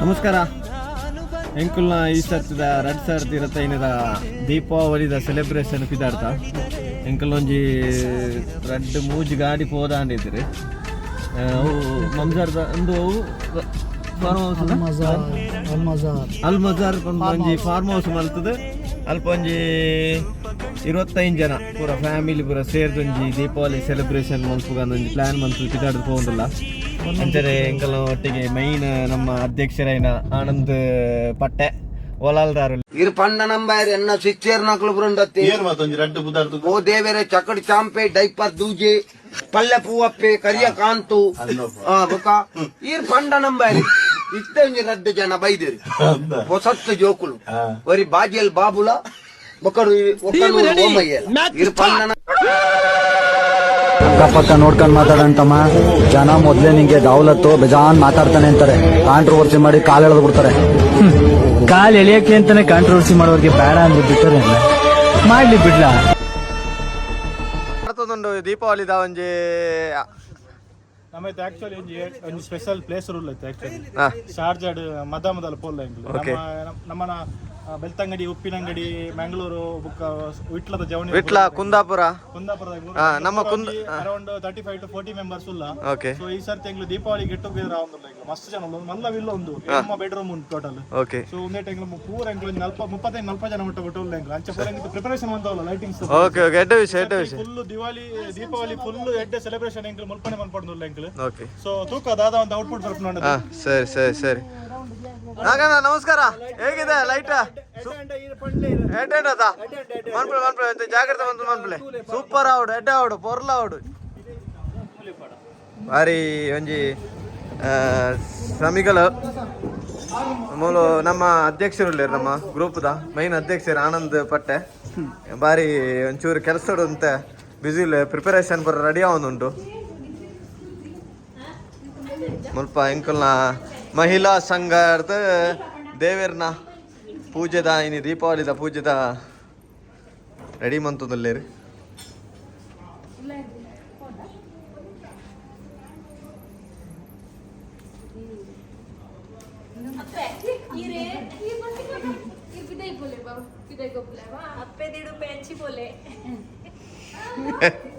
ನಮಸ್ಕಾರ. ಎಂಕುಲ್ನ ಈ ಸರ್ತಿದ ಎರಡು ಸಾವಿರದ ದೀಪಾವಳಿ ದೀಪಾವಳಿದ ಸೆಲೆಬ್ರೇಷನ್ ಪಿದಾರ್ಥ ಎಂಕುಲ್ ಒಂಜಿ ರಡ್ಡ್ ಮೂಜಿ ಗಾಡಿ ಪೋದಾಂಡಿದ್ರಿ ಅವು ಮಂಜಾರ್ದ ಒಂದು ಅವು ಫಾರ್ಮ್ ಹೌಸ್ ಅಲ್ ಮಜಾರ್ ಒಂಜಿ ಫಾರ್ಮ್ ಹೌಸ್ ಮಲ್ತದೆ. ಅಲ್ಪ ಒಂಜಿ ಇರುವತ್ತೈದು ಜನ ಪೂರ ಫ್ಯಾಮಿಲಿ ಪೂರ ಸೇರಿದೊಂಜಿ ದೀಪಾವಳಿ ಸೆಲೆಬ್ರೇಷನ್ ಮಲ್ಪುಗ ಒಂಜಿ ಪ್ಲಾನ್ ಮಂತು ಪಿದಾಡ್ದು ಪೋಂದಿಲ್ಲ ಅಂಚನೆ ಎಂಕಲ್ ಒಟ್ಟಿಗೆ ಮೈನ್ ನಮ್ಮ ಅಧ್ಯಕ್ಷರೈನ ಆನಂದ್ ಪಟ್ಟೆ ಒಲಾಲ್ದಾರ ಇರ್ ಪಂಡ ನಂಬರ್ ಎನ್ನ ಸಿಚ್ಚೇರ್ ನಕಲು ಬುದಾರ್ದು ಓ ದೇವರೇ ಚಕಡಿ ಚಾಂಪೆ ಡೈಪರ್ ದೂಜಿ ಪಲ್ಯ ಪೂವಪ್ಪೆ ಕರಿಯ ಕಾಂತು. ಆ ಬೊಕ ಇರ್ ಪಂಡ ನಂಬಾರಿ ಇತ್ತೆ ಒಂಜಿ ರಡ್ಡು ಜನ ಬೈದಿರಿ. ಹೊಸತ್ತು ಜೋಕುಲು. ಒರಿ ಬಾಜಿಯಲ್ ಬಾಬುಲ ಬೊಕರು ಒಕ್ಕಲು ಓಮಯ್ಯ ಇರ್ ಪಂಡ ಅಕ್ಕಪಕ್ಕ ನೋಡ್ಕೊಂಡ್ ಮಾತಾಡಂತಮ್ಮ ಜನ ಮೊದ್ಲೇ ನಿಂಗೆ ದೌಲತ್ತು ಬೇಜಾನ್ ಮಾತಾಡ್ತಾನೆ ಅಂತಾರೆ. ಕಾಂಟ್ರವರ್ಸಿ ಮಾಡಿ ಕಾಲ್ ಎಳೆದು ಬಿಡ್ತಾರೆ. ಕಾಲ್ ಎಳಿಯಕ್ಕೆ ಅಂತಾನೆ ಕಾಂಟ್ರವರ್ಸಿ ಮಾಡೋರಿಗೆ ಬೇಡ ಅಂದ್ರೆ ಬಿಟ್ಟರೆ ಮಾಡ್ಲಿ ಬಿಡ್ಲಾ. ದೀಪಾವಳಿ ದೀಪಾವಳಿದ ಒಂಜಿ ನಮ್ಮೈತೆ ಆಕ್ಚುಲಿ ಒಂಜಿ ಒಂಜಿ ಸ್ಪೆಷಲ್ ಪ್ಲೇಸ್ ರೂಲ್ ಐತೆ ಆಕ್ಚುಲಿ. ಶಾರ್ಜಾಡ್ ಮದ ಮೊದಲ ಪೋಲ್ ನಮ್ಮ ನಮ್ಮನ ಆ, ಬೆಳ್ತಂಗಡಿ ಉಪ್ಪಿನಂಗಡಿ ಮ್ಯಾಂಗ್ಳೂರು ಬುಕ್ಕ ವಿಟ್ಲದ ಜವಣಿ ವಿಟ್ಲ ಕುಂದಾಪುರ? ಕುಂದಾಪುರ ನಮ್ಮ ಕುಂದ- around thirty five to forty members ಉಲ್ಲ ಓಕೆ ಸೊ ಈ ಸರ್ತಿ ಎಂಗ್ಲು ದೀಪಾವಳಿ ಗೆಟ್ ಟುಗೆದರ್ ಆವೊಂದುಲ್ಲ ಎಂಗ್ಲು ಮಸ್ತ್ ಜನ ಒಂದು ಮಲ್ಲವಿಲ್ಲ ಒಂದು. ನಮ್ಮ ಬೆಡ್ರೂಮ್ ಉಂಟು ಟೋಟಲ್ ಓಕೆ ಸೊ ಒಂದೇ ಟೈಮ್ ಪೂರ ಎಂಗ್ಲು ನಲ್ಪ ಮುಪ್ಪತ್ತೈದು ನಲ್ಪ ಜನ ಮುಟ್ಟ ಬಿಟ್ಟು ಎಂಗ್ಲು ಅಂಚೆ ಪೂರ ಎಂಗ್ಲು ಪ್ರಿಪರೇಷನ್ ಅಂತವಲ್ಲ ಲೈಟಿಂಗ್ಸ್ ಓಕೆ ಓಕೆ ಎಡ್ಡ ವಿಷಯ ಎಡ್ಡ ವಿಷಯ ಫುಲ್ ದಿವಾಲಿ ದೀಪಾವಳಿ ಫುಲ್ ಎಡ್ಡೆ ಸೆಲೆಬ್ರೇಷನ್ ಎಂಗ್ಲು ಮುಲ್ಪನೆ ಮನ್ಪಡ್ದು ಎಂಗ್ಲು ಓಕೆ ಸೊ ತೂಕ ದಾದ ಒಂದು ಔಟ್ಪುಟ್ ಬರ್ಪ್ ನೋಡಿ. ಹಾ ಸರಿ ಸರಿ ಸರಿ. ನಾಗಣ್ಣ ನಮಸ್ಕಾರ. ಹೇಗಿದೆ ಲೈಟ್ ಎಡ್ಡೆಡ್ಡದ ಮನ್ಪಿಳೆ ಮನ್ಪಿಳೆ ಅಂತ ಜಾಗ್ರತೆ ಬಂತು ಮನ್ಪಿಳೆ. ಸೂಪರ್ ಆವಡು ಎಡ್ಡೆ ಆವಡು ಪೊರ್ಲ ಆವಡು ಬಾರಿ ಒಂಜಿ ಶ್ರಮಿಗಳು. ಮೂಲು ನಮ್ಮ ಅಧ್ಯಕ್ಷರು ನಮ್ಮ ಗ್ರೂಪ್ದ ಮೈನ್ ಅಧ್ಯಕ್ಷರು ಆನಂದ್ ಪಟ್ಟೆ. ಬಾರಿ ಒಂಚೂರು ಕೆಲಸ ಅಂತ ಬ್ಯುಸಿ ಪ್ರಿಪರೇಷನ್ ಬರ ರೆಡಿ ಆವೊಂದುಂಟು. ಮುಲ್ಪ ಎಂಕಲ್ನ ಮಹಿಳಾ ಸಂಘದ ದೇವೇರ್ನ ಪೂಜೆದ ಇನಿ ದೀಪಾವಳಿದ ಪೂಜೆದ ರೆಡಿ ಮಂತದಲ್ಲೇ ರೀ. ಅಪ್ಪೆ ದಿಡು ಪೆಂಚಿ ಬೋಲೆ.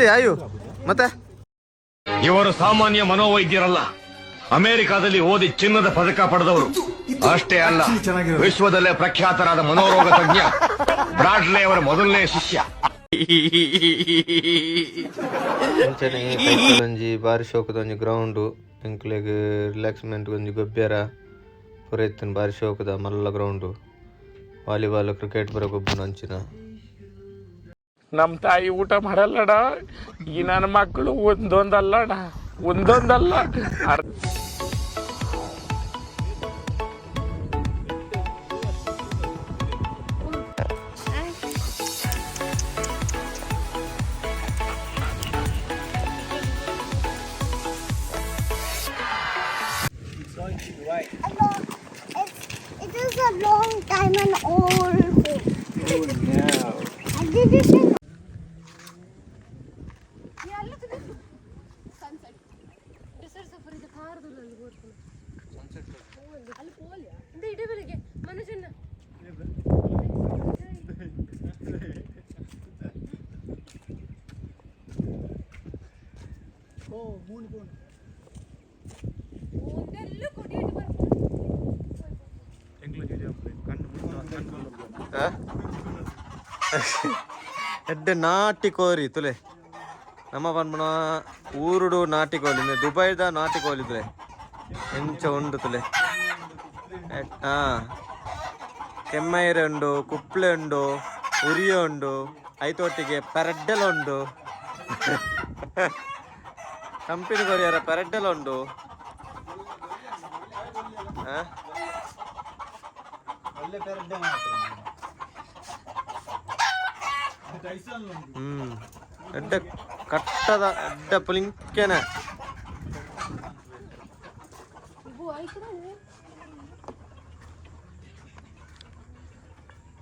ಅತ್ತೆ ಆಯು ಮತ್ತೆ? ಇವರು ಸಾಮಾನ್ಯ ಮನೋವೈದ್ಯರಲ್ಲ. ಅಮೆರಿಕಾದಲ್ಲಿ ಓದಿ ಚಿನ್ನದ ಪದಕ ಪಡೆದವರು. ಅಷ್ಟೇ ಅಲ್ಲ ವಿಶ್ವದಲ್ಲೇ ಪ್ರಖ್ಯಾತರಾದ ಮನೋರೋಗ ತಜ್ಞ ಬ್ರಾಡ್ಲೆ ಅವರ ಮೊದಲನೇ ಶಿಷ್ಯ. ಒಂಜಿ ಬಾರಿ ಶೋಕದ ಒಂಜಿ ಗ್ರೌಂಡು ಎಂಕ್ಲೆಗ್ ರಿಲ್ಯಾಕ್ಸ್ಮೆಂಟ್ ಒಂಜಿ ಗೊಬ್ಬರ ಪೂರೈತನ್ ಬಾರಿ ಶೋಕದ ಮಲ್ಲ ಗ್ರೌಂಡ್ ವಾಲಿಬಾಲ್ ಕ್ರಿಕೆಟ್ ಬರೋ ಗೊಬ್ಬನ ಅಂಚಿನ. ನಮ್ ತಾಯಿ ಊಟ ಮಾಡಲ್ಲಡ. ಈ ನನ್ನ ಮಕ್ಕಳು ಒಂದೊಂದಲ್ಲಡ. ಒಂದೊಂದಲ್ಲ. ಎಡ್ಡೆ ನಾಟಿ ಕೋರಿ ತುಲೆ. ನಮ್ಮ ಪನ್ಪುನ ಊರುಡು ನಾಟಿ ಕೋಲಿ. ದುಬೈದ ನಾಟಿ ಕೋಲಿ ತುಲೆ. ಎಂಚ ಉಂಡು ತುಲೆ. ಹಾ ಕೆಮ್ಮೈರೆ ಉಂಡು ಕುಪ್ಳೆ ಉಂಡು, ಉರಿಯ ಉಂಡು, ಐತೋಟಿಗೆ ಪೆರಡ್ಡೆಲ ಉಂಡು. ಕಂಪಿನಿ ಕೊರಿಯರ ಪೆರಡ್ಡೆಲ ಉಂಡು. ಹಾ ಹ್ಮ್. ಎಡ್ಡೆ ಕಟ್ಟದ ಅಡ್ಡ ಪುಲಿಂಕೆನ.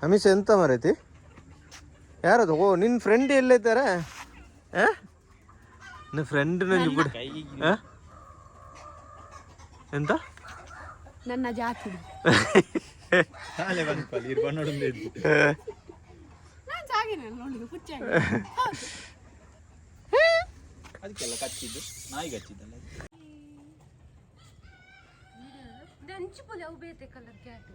ಅಮಿಷ ಎಂತ ಮರೈತಿ? ಯಾರದು? ಓ ನಿನ್ನ ಫ್ರೆಂಡ್ ಎಲ್ಲೈತಾರ ನಿನ್ ನಿನ್ನ ಫ್ರೆಂಡ್ ನಂಗೆ ಬಿಡು. ಆ? ಎಂತ? ನನ್ನ ಜಾತಿ. ನೋಡಿ ಹುಚ್ಚ ಅಂಚು ಪೋಲೆ ಅವು ಬೇತೆ ಕಲರ್ ಕ್ಯಾಟ್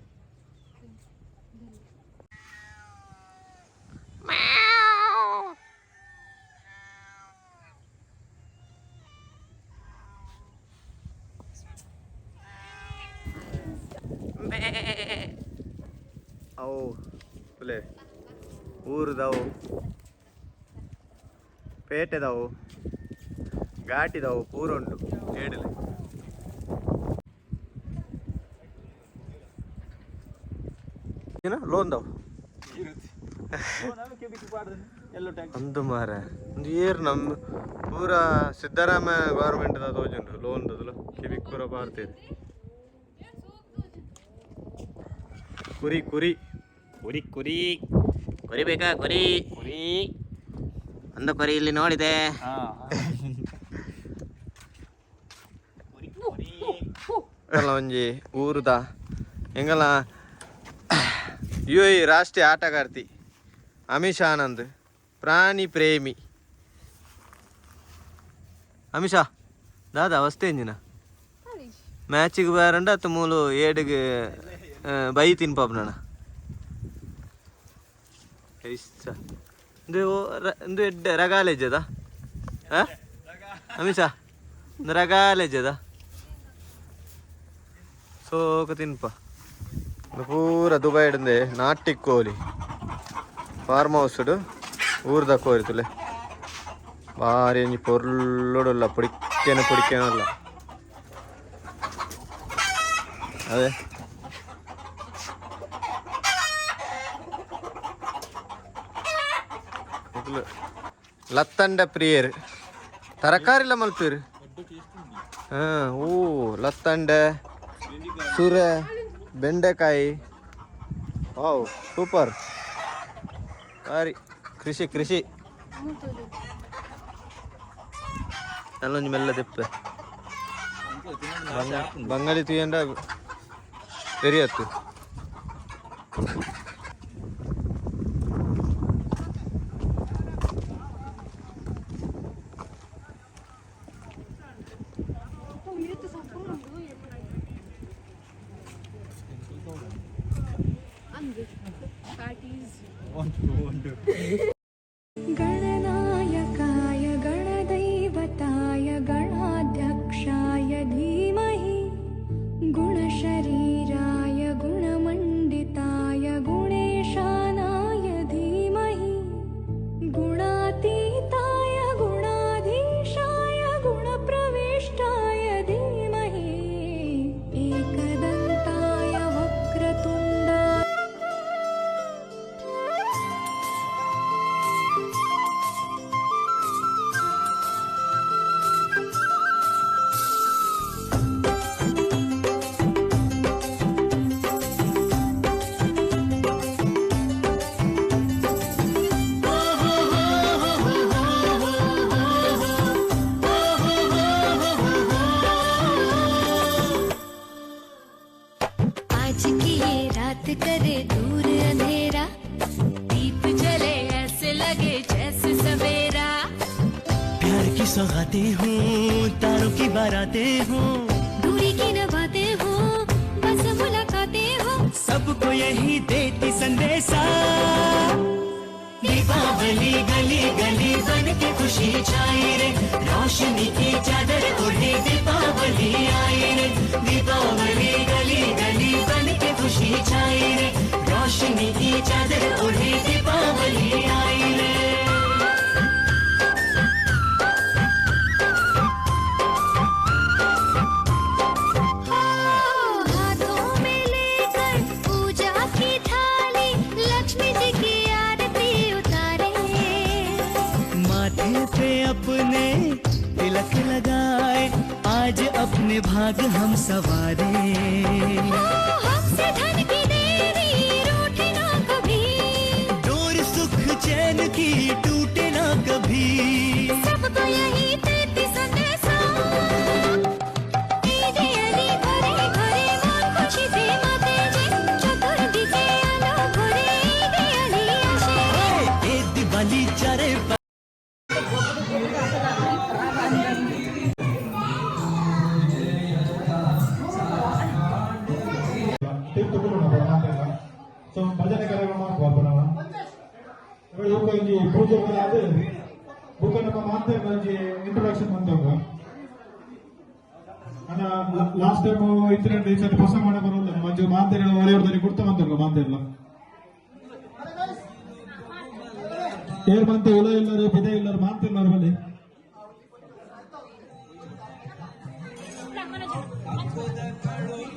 ಅವು ಪುಲೆ. ಊರದವು. ಪೇಟೆದವು. ಘಾಟಿದವು. ಪೂರ ಉಂಟು ಹೇಳಿಲ್ಲ ಏನು ಲೋನ್ದವು ಅಂದು ಮಾರ ಒಂದು ಏರ್ ನಮ್ಮ ಪೂರ ಸಿದ್ದರಾಮಯ್ಯ ಗೌರ್ಮೆಂಟ್ ತೋಜುಂಡು ಲೋನ್ ದದಲು. ಕಿವಿಕ್ ಪೂರ ಬಾರ್ತೀರಿ ಕುರಿ ಕುರಿ. ಕುರಿ ಕುರಿ. ಕುರಿ ಬೇಕಾ ಕುರಿ. ಕುರಿ. ಒಂದು ಕುರಿ ಇಲ್ಲಿ ನೋಡಿದೆ. ಅಲ್ಲ ಒಂಜಿ ಊರುದ. ಹೆಂಗಲ್ಲ? ಯು ಐ ರಾಷ್ಟ್ರೀಯ ಆಟಗಾರ್ತಿ ಅಮಿಷ್ ಆನಂದ್ ಪ್ರಾಣಿ ಪ್ರೇಮಿ. ಅಮಿಷಾ ದಾದ ಅವಸ್ಥೆ ಎಂಜಿನ? ಮ್ಯಾಚಿಗೆ ಬಾರಂಡ ಅತ್ತ ಮೂಲು ಏಡಿಗೆ ಬೈ ತಿನ್ಪಾಪ ಇಷ್ಟ ಒಂದು ಒಂದು ಎಡ್ಡೆ ರಗಾಲೆಜ್ಜದ ಹಾಂ? ಅಮಿಷಾ ಒಂದು ರಗಾಲೆಜ್ಜದ ಸೋಕ ತಿನ್ಪ. ಇದು ಪೂರ ದುಬೈ ಇಡಂದೆ ನಾಟಿ ಕೋಳಿ ಫಾರ್ಮ್ ಹೌಸ್ ಊರ್ದ ಕೋರಿ ತುಲೆ. ಭಾರಿ ಒಂಜಿ ಪೊರ್ಲುಡುಲ್ಲ ಪುಡಿಕೇನ ಪುಡಿಕೇನಲ್ಲ ಅದೇ. ಲತ್ತಂಡ ಪ್ರಿಯರ್. ತರಕಾರಿಲ್ಲ ಮಲ್ಪೇರು? ಹಾ ಓ ಲತ್ತಂಡ, ಸುರ, ಬೆಂಡೆಕಾಯಿ. ಓ ಸೂಪರ್. ಬಾರಿ, ಕೃಷಿ ಕೃಷಿ. ಅಲ್ಲೊಂದು ಮೆಲ್ಲ ತೆಪ್ಪೆ ಬಂಗಾಳಿ ತುಯ್ಯಂಡ ಪೆರಿಯತ್ತು ಮಾತೆಲ್ಲ ಸೊ ಭಜನೆ ಕಾರ್ಯಕ್ರಮ ಮಾಡ್ಬೋದು ಇವಾಗ ಒಂಜಿ ಪೂಜೆ ಆದ ಬುಕ್ಕ ನಮ್ಮ ಮಾತೆ ಒಂಜಿ ಇಂಟ್ರೊಡಕ್ಷನ್ ಮಾಡ್ತೇವೆ ಅನ್ನ ಲಾಸ್ಟ್ ಟೈಮ್ ಇತ್ತಿನ ಈ ಸರಿ ಹೊಸ ಮಾಡ ಬರೋಲ್ಲ ಮಂಜು ಮಾಂತೇರ ಒಲೆಯವ್ರದಲ್ಲಿ ಕೊಡ್ತಾ ಬಂತಲ್ಲ ಮಾತೆಲ್ಲ ಏರ್ ಬಂತೆ ಉಲ ಇಲ್ಲರು ಬಿದೆ ಇಲ್ಲರು ಮಾಂತಿಲ್ಲರು ಬಲ್ಲಿ ಚಾಮುಂಡಾಂಬೆಯೇ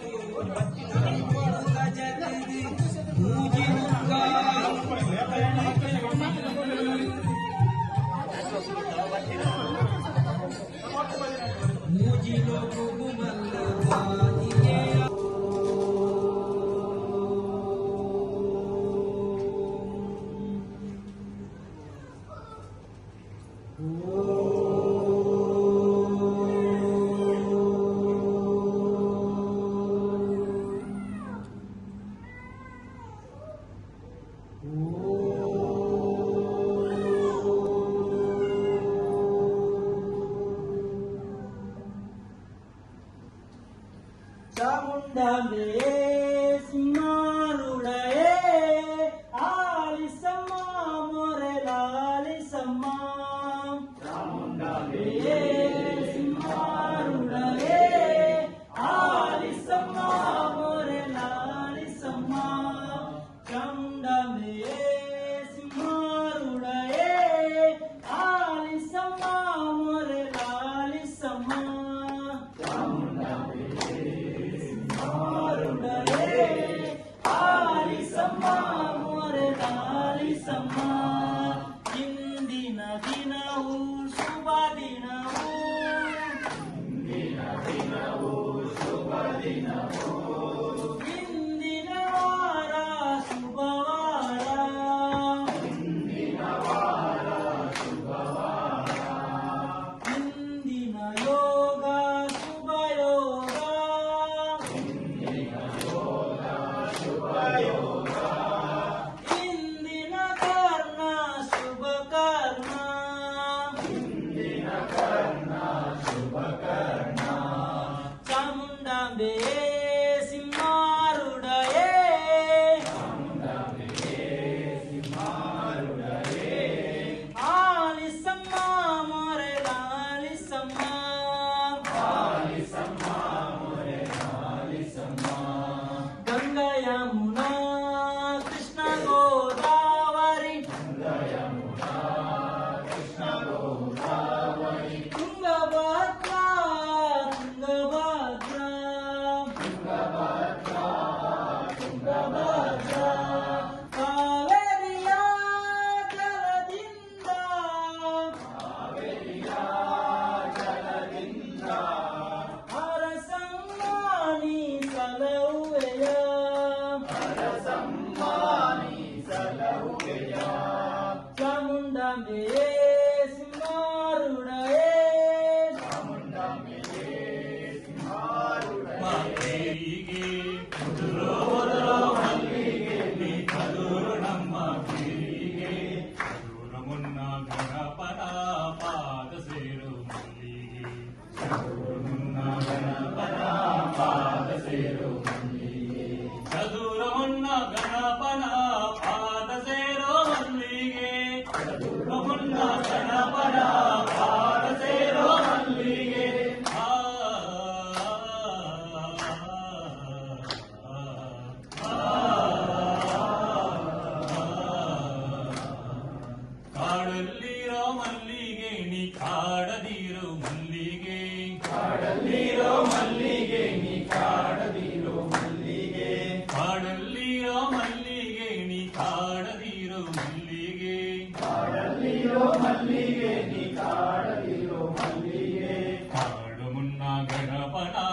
ಪ್ರಬಲ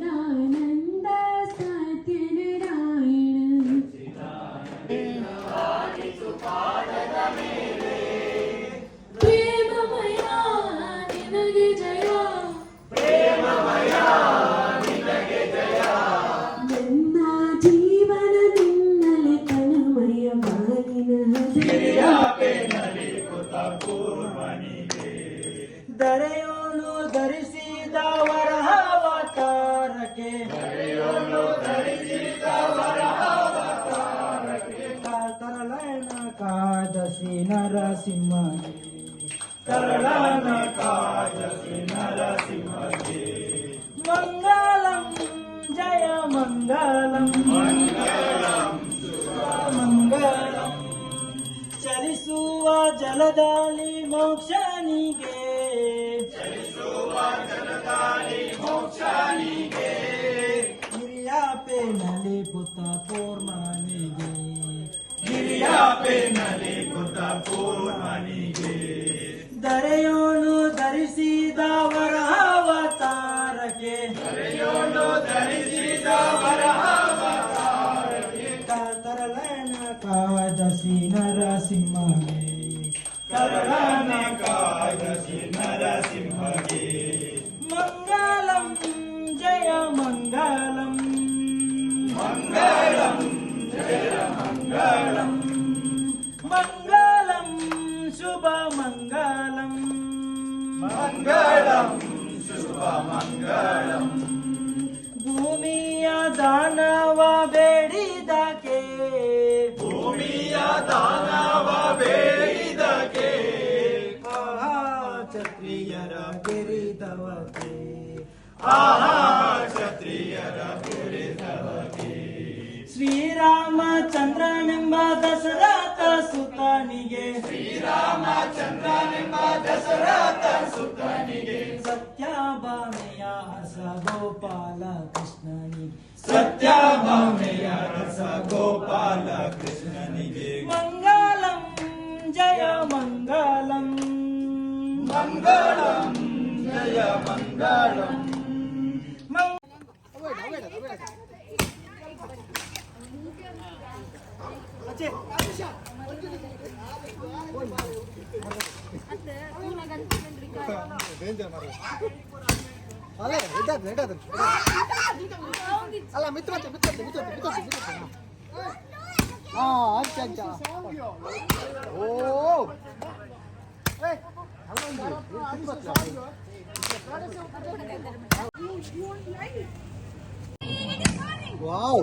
ಇದ ಜಲದಾಲಿ ಮೋಕ್ಷನಿಗೆ. ಹಿರಿಯಾಪೆ ನಲಿ ಪುತ ಪೂರ್ಣನಿಗೆ. ಗಿರಿಯಾಪೆ ನಲಿ ಪುತ ಪೂರ್ಣನಿಗೆ. ದರೆಯೋನು ತರಳನ ಕಾದಸಿ ನರಸಿಂಹಗೆ ಮಂಗಲಂ ಜಯ ಮಂಗಲಂ ಮಂಗಲಂ ಜಯ ಮಂಗಲಂ ಮಂಗಲಂ ಶುಭ ಮಂಗಲಂ ಮಂಗಳಂ ಶುಭ ಮಂಗಳಂ ಭೂಮಿಯ ದಾನವ ಬೇಡಿದಕ್ಕೆ ಭೂಮಿಯ ದಾನವ ಶ್ರೀರಾಮಚಂದ್ರನೆಂಬ ದಶರಥ ಸುತನಿಗೆ ಶ್ರೀರಾಮಚಂದ್ರನೆಂಬ ದಶರಥ ಸುತನಿಗೆ ಸತ್ಯಭಾಮೆಯ ಹಸ ಗೋಪಾಲ ಕೃಷ್ಣನಿಗೆ ಸತ್ಯಭಾಮೆಯ ರಸ ಗೋಪಾಲ ಕೃಷ್ಣನಿಗೆ ಮಂಗಲಂ ಜಯ ಮಂಗಲಂ ಮಂಗಳಂ ಜಯ ಮಂಗಳಂ Wow.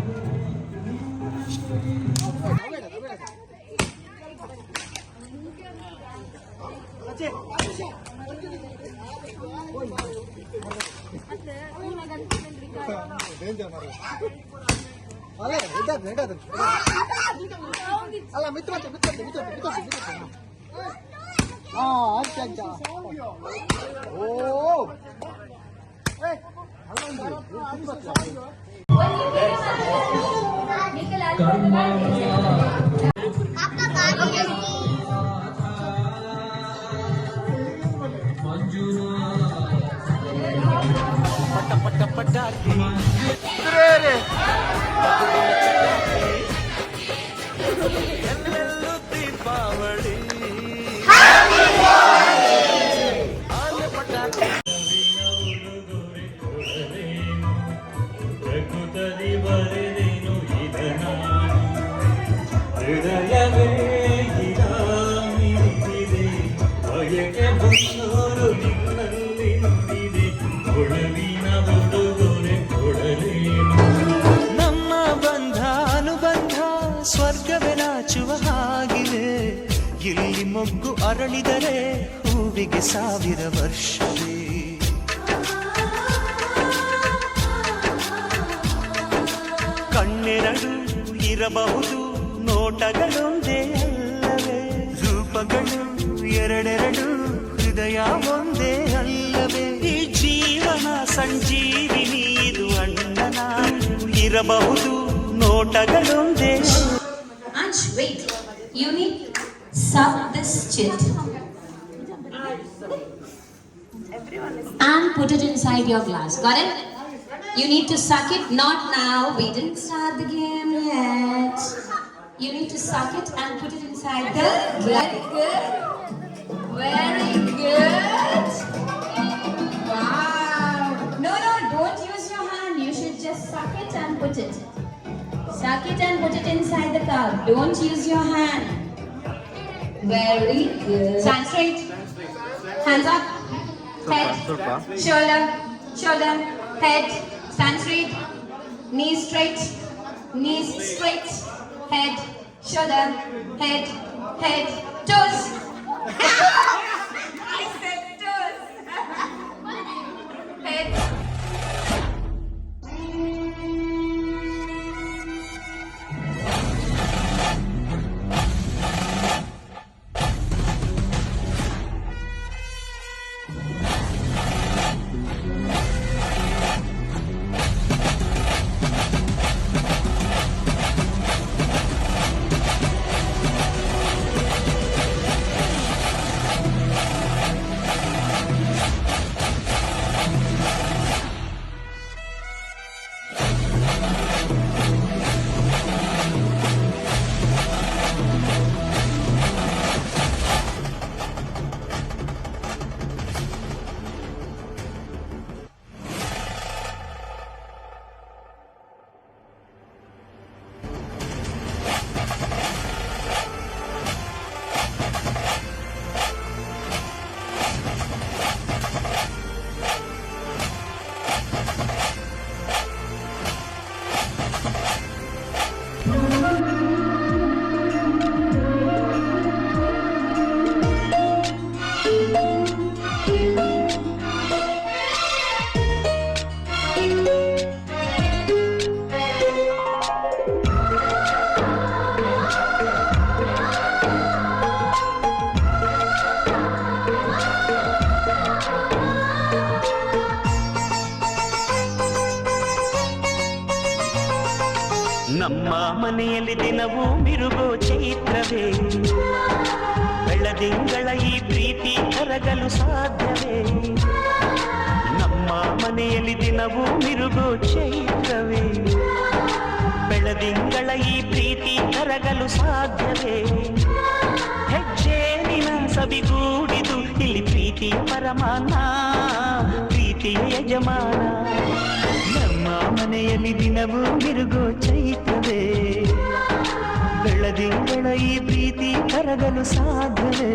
ಅಲ್ಲ ಇದ್ದಾದ್ರೆ ಇದ್ದಾದ್ರೆ ಅಲ್ಲ ಮಿತ್ರ ಮಿತ್ರ ಮಿತ್ರ ಮಿತ್ರ ಮಿತ್ರ ಹಾ ಅಚ್ಚ ಅಚ್ಚ ಓ ಏ ಪಟ್ಟ ಪಟ್ಟ ಪಟ್ಟ ಪ್ರಕೃತದಿ ಬರೆದೇನು ಇದನ ಹೃದಯವೇ ಗಿಡ ಮಿಡಿದಿದೆ ಬಯಕೆ ಬಂದೋರು ನಿನ್ನಲ್ಲಿ ನುಡಿದೆ ಕೊಳವಿನ ಅರಳಿದರೆ ಹೂವಿಗೆ ಸಾವಿರ ವರ್ಷವೇ. ಕಣ್ಣೆರಡು ಇರಬಹುದು, ನೋಟಗಳೊಂದೇ ಅಲ್ಲವೇ. ರೂಪಗಳು ಎರಡೆರಡು, ಹೃದಯ ಒಂದೇ ಅಲ್ಲವೇ. ಈ ಜೀವನ ಸಂಜೀವಿನಿ, ಇದು ಅಣ್ಣನ. ಇರಬಹುದು, ನೋಟಗಳೊಂದೇ this chit. And put it inside your glass. Got it? You need to suck it, not now. We didn't start the game yet. You need to suck it and put it inside the glass. Very good. Very good. Wow. No, no, don't use your hand. You should just suck it and put it. Suck it and put it inside the cup. Don't use your hand. Very good. Hands up. Head. Shoulder. Shoulder. Head. Stand straight. Knees straight. Knees straight. Head. Shoulder. Head. Head. Toes. I said toes. Head. ಬೆಳದಿಂಗಳ ಈ ಪ್ರೀತಿ ಕರಗಲು ಸಾಧ್ಯವೇ ಹೆಜ್ಜೇನಿನ ಸಬಿಗೂಡಿದು ಇಲ್ಲಿ ಪ್ರೀತಿಯ ಪರಮಾನ ಪ್ರೀತಿಯ ಯಜಮಾನ ನಮ್ಮ ಮನೆಯಲ್ಲಿ ದಿನವೂ ಮಿರುಗೋ ಚೈತ್ರವೇ ಬೆಳದಿಂಗಳ ಈ ಪ್ರೀತಿ ಕರಗಲು ಸಾಧ್ಯವೇ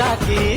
ডাকে।